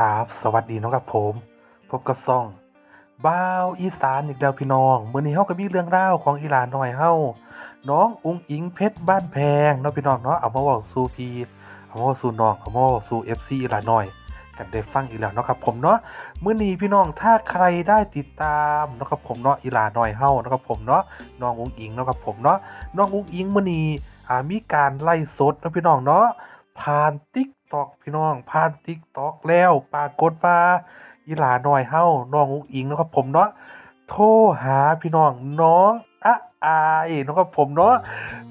ครับ สวัสดีนาะครับผม พบกับซ่องบ้าวอีสานอีกแล้วพี่น้องเมื้อนี้เฮาก็มีเรื่องราวของอีหลาน้อยเฮาน้องอุ๋งอิงเพชรบ้านแพงเนาะพี่น้องเนาะเอามาเว้าสู่พี่เอามาเว้าสู่น้องเอามาเว้าสู่ FC อีหลาน้อยกันได้ฟังอีกแล้วเนาะครับผมเนาะเมื้อนี้พี่น้องถ้าใครได้ติดตามเนาะครับผมเนาะอีหลาน้อยเฮาเนาะครับผมเนาะน้องอุ๋งอิงเนาะครับผมเนาะน้องอุ๋งอิงเมื้อนี้อ่มีการไล่สดเนาะพี่น้องเนาะ ผ่าน TikTok พี่น้องผ่าน TikTok แล้วปรากฏว่าอีหลาน้อยเฮาน้องอุ๋งอิงเนาะครับผมเนาะโทรหาพี่น้องน้องอะอายเนาะครับผมเนาะ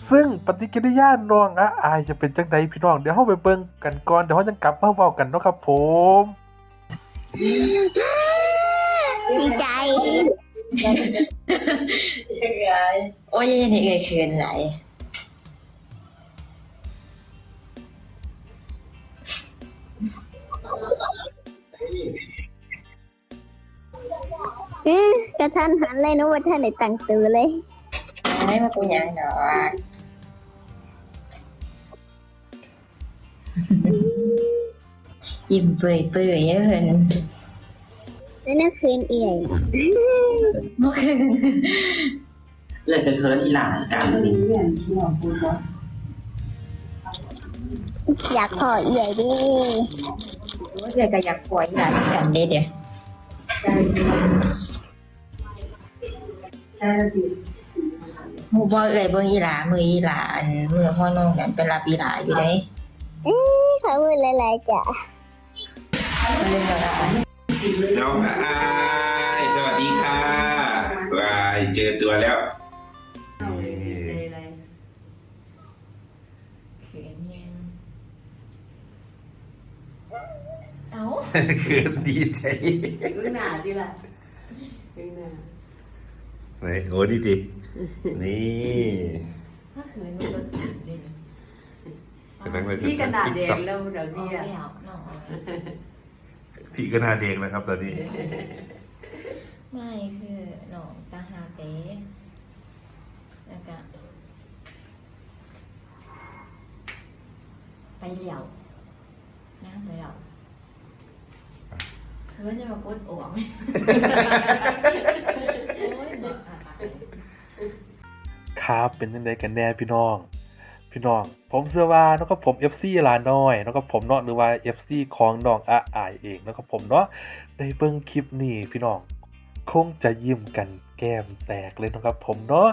ซึ่งปฏิกิริยาน้องอะอายจะเป็นจังไดพี่น้องเดี๋ยวเฮาไปเบิ่งกันก่อนเดี๋ยวเฮาจะกลับมาเว้ากันเนาะครับผมดีใจโอ้ยนี่เอ่ยคืนไหล อือกระทันหันเลยนะว่าท่านไหนตั้งตือเลยไม่มาเป็นหยังดอกยิ้มเปื่อยเปื่อยๆเพิ่นแล้วนั่นคืนเอี่ยเมื่อคืนเลือดเคิร์นอีหลานกันอยากพอเอี่ยดิ เดี๋ยวก็อยากปล่อยหลานกันเด้เดี๋ยวหมูบ่เอ่ยเบิ่งอีหลามืออีหลาอันมือพ่อน้องกันไปรับอีหลาอยู่ได้เขาพูดหลายๆจ้ะเลยบอกว่าน้องอายสวัสดีค่ะวายเจอตัวแล้ว เอ้าคือดีใจเบื้องหน้าดีละเบื้องหน้าไหนโอ้ดีดีนี่ถ้าคืนมันก็ติดเลยนะกำลังไปที่กระดาษแดง TikTok แล้วเดี๋ยวเอานี้ไม่อะเอาน้องเอาเลยพี่ก็หน่าเด็กนะครับ ตอนนี้ ไม่คือน้องตาหาเต้แล้วก็ไปเหลี่ยวนะไปเหลี่ยว คือจะมากดอ่วงไหมครับเป็นจังไดกันแน่พี่น้อง พี่น้อง ผมเชื่อว่าเนาะครับผม FC ลาน้อยเนาะครับผมเนาะหรือว่า FC ของน้องอะอายเองเนาะครับผมเนาะได้เบิ่งคลิปนี้พี่น้อง คงจะยิ้มกันแก้มแตกเลยนะครับ ผมเนาะ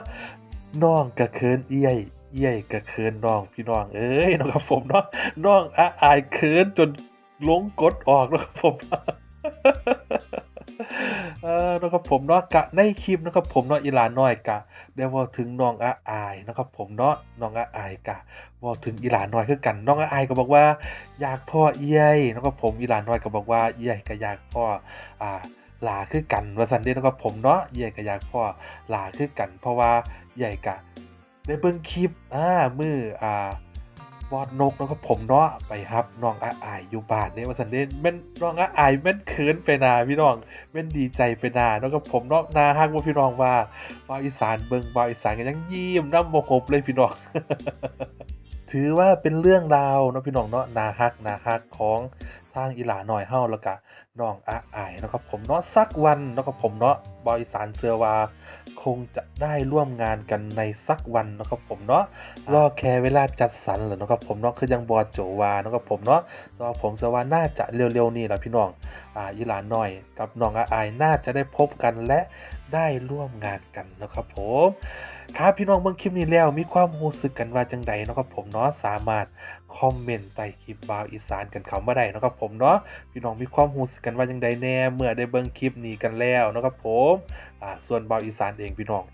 น้องกระเคินเอี้ยเอี้ยยกะเคินน้องพี่น้องเอ้ยนะครับผมเนาะน้องอะอายเคินจนลงกดออกนะครับผม เออนะครับผมเนาะกะในคลิปนะครับผมเนาะอีหลาน้อยกะได้ว่าถึงน้องอาอายนะครับผมเนาะน้องอาอายกะว่าถึงอีหลานน้อยคือกันน้องอาอายก็บอกว่า อยากพ่อเอี้ยนะครับผมอีหลานน้อยก็บอกว่าเอี้ยก็อยากพ่ออ่าหลาคือกันว่าซั่นเด้นะครับผมเนาะเอี้ยก็อยากพ่อหลาคือกัน เพราะว่าเอี้ยยกะได้เบิ่งคลิปอ่ามืออ่า บอดนกแล้วก็ผมเนาะไปครับน้องอาอายอยู่บ้านเนี่ยว่าสันเดนแม่นน้องอาอายแม่นเขินไปนาพี่น้องแม่นดีใจไปนาแล้วก็ผมเนาะนาฮักว่าพี่น้องว่าบาวอีสานเบิงบาวอีสานกันยังยิ้มน้ำโมโหบเลยพี่น้องถือว่าเป็นเรื่องราวเนาะพี่น้องเนาะนาฮักนาฮักของทางอีหลาหน่อยเฮาแล้วก็น้องอาอายเนาะครับผมเนาะสักวันเนาะครับผมเนาะบาวอีสานเชื่อว่าคงจะได้ร่วมงานกันในสักวันเนาะครับผมเนาะรอแค่เวลาจัดสรรเหรอเนาะครับผมเนาะคือยังบอโจวาเนาะครับผมเนาะรอผมเชื่อว่าน่าจะเร็วๆนี้แหละพี่น้องอ่าอีหลานหน่อยกับน้องอาอายน่าจะได้พบกันและได้ร่วมงานกันนะครับผมครับพี่น้องเบิ่งคลิปนี้แล้วมีความรู้สึกกันว่าจังใดเนาะครับผมเนาะสามารถคอมเมนต์ใต้คลิปบาวอีสานกันเข้ามาได้เนาะครับผมเนาะพี่น้องมีความรู้สึกกันว่ายังไดแน่เมื่อได้เบิ่งคลิปนี้กันแล้วนะครับผมอ่าส่วนเบาอีสานเองพี่น้อง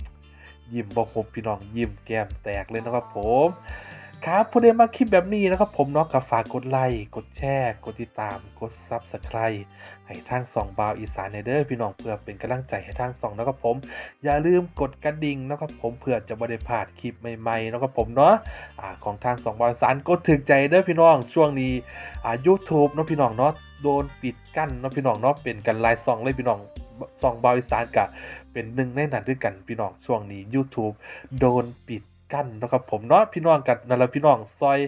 ยิ้มบ่หุบพี่น้องยิ้มแก้มแตกเลยนะครับผม ครับผู้ใดมาคลิปแบบนี้นะครับ ผมนาะก็ฝากกดไลค์กดแชร์ กดติดตาม กด Subscribe ให้ทางสองบาวอีสานในเด้อพี่น้องเพื่อเป็นกำลังใจให้ทางสองนะครับผม อย่าลืมกดกระดิ่งนะครับผมเพื่อจะบ่ได้พลาดคลิปใหม่ๆนะครับผมเนาะอ่าของทางสองบาวอีสานกดถึกใจเด้อพี่น้องช่วงนี้อ่า YouTube เนาะพี่น้องเนาะโดนปิดกั้นเนาะพี่น้องเนาะเป็นกันหลายซองเลยพี่น้องซองบาวอีสานกะเป็นหนึ่งในนั้นด้วยกันพี่น้องช่วงนี้ YouTube โดนปิด กันนะครับผมเนาะพี่น้องกันนั่นแหละพี่น้องซอย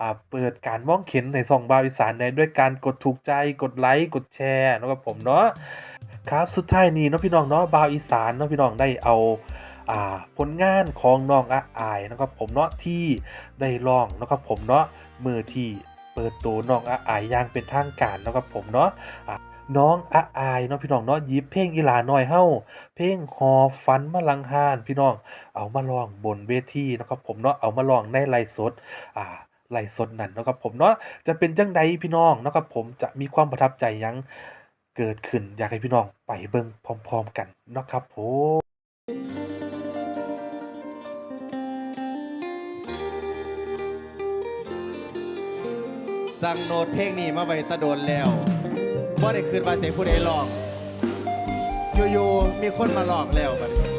อ่าเปิดการมองเห็นในช่องบาวอีสานได้ด้วยการกดถูกใจกดไลค์กดแชร์นะครับผมเนาะครับสุดท้ายนี้เนาะพี่น้องเนาะบาวอีสานเนาะพี่น้องได้เอาอ่าผลงานของน้องอาอายนะครับผมเนาะที่ได้ร้องนะครับผมเนาะมือที่เปิดตัวน้องอาอายอย่างเป็นทางการนะครับผมเนาะ น้องอาอายเนาะพี่น้องเนาะยิบเพลงอีหลาน้อยเฮาเพลงหอฟันมาลังหานพี่น้องเอามาลองบนเวทีนะครับผมเนาะเอามาลองในไลฟ์สดอ่าไลฟ์สดนั่นนะครับผมเนาะจะเป็นจังใดพี่น้องนะครับผมจะมีความประทับใจยังเกิดขึ้นอยากให้พี่น้องไปเบิ่งพร้อม ๆ กันนะครับผมสั่งโน้ตเพลงนี้มาไว้ตะโดนแล้ว บ่ได้คืนว่าแต่ผู้ใดลองอยู่ๆมีคนมาหลอกแล้วบัดนี้